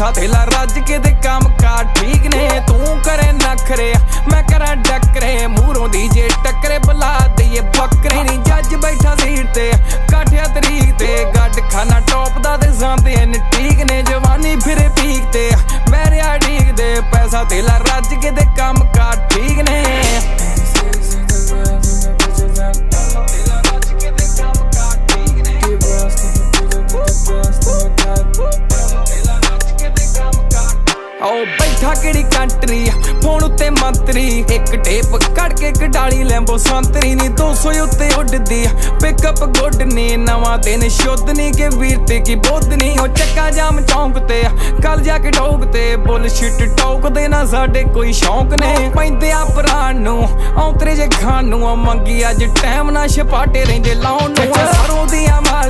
ਪੈਸਾ ਥੇਲਾ ਰੱਜ ਕੇ ਤੇ ਕੰਮ ਕਾਰ ਠੀਕ ਨੇ, ਤੂੰ ਕਰੇ ਨਖਰੇ। ਮੈਂ ਕਰਾਂ ਡੱਕਰੇ ਮੂਹਰੋਂ ਦੀ ਜੇ ਟੱਕਰੇ ਬੁਲਾ ਦਈਏ ਬੱਕਰੇ ਨਹੀਂ ਜੱਜ ਬੈਠਾ ਸੀਟ ਤੇ, ਕਾਠਿਆ ਤਰੀਕ ਤੇ। ਗੱਡ ਖਾਨਾ ਟੌਪ ਦਾ ਤੇ ਜਾਂਦੇ ਨੇ, ਠੀਕ ਨੇ ਜਵਾਨੀ ਫਿਰੇ ਪੀਕ ਤੇ। ਮੇਰੇ ਢੀਕ ਦੇ, ਪੈਸਾ ਥੇਲਾ ਰੱਜ ਕੇ ਤੇ ਕੰਮ ਕਾਰ ਠੀਕ ਨੇ। ਓ ਬੈਠਾ ਕਿਹੜੀ ਕੰਟਰੀ ਆ? ਫੋਨ ਉੱਤੇ ਮੰਤਰੀ। ਇੱਕ ਟੇਪ ਕੱਢ ਕੇ ਕਢਾਲੀ ਲੈਂਬੋ। ਸੰਤਰੀ ਨਹੀਂ 200 ਉੱਤੇ ਉੱਡਦੀ ਆ। ਪਿਕਅਪ ਗੁੱਡ ਨੇ, ਨਵਾਂ ਦਿਨ ਸ਼ੁੱਧ ਨਹੀਂ ਕਿ ਵੀਰ ਤੇ ਕੀ ਬੁੱਧ ਨਹੀਂ ਉਹ ਚੱਕਾ ਜਾਮ ਚੌਂਕ ਤੇ ਆ, ਕੱਲ ਜਾ ਕੇ ਠੋਕ ਤੇ। ਬੁੱਲਸ਼ਿਟ ਟੋਕ ਦੇ ਨਾ ਸਾਡੇ ਕੋਈ ਸ਼ੌਂਕ ਨੇ ਪੈਂਦੇ ਆ ਪ੍ਰਾਣ ਨੂੰ, ਔਂਤਰੇ ਜੇ ਖਾਣ ਨੂੰ। ਮੰਗੀ ਅੱਜ ਟਾਈਮ ਨਾ ਛਪਾਟੇ ਰਹਿੰਦੇ, ਲਾਉਣ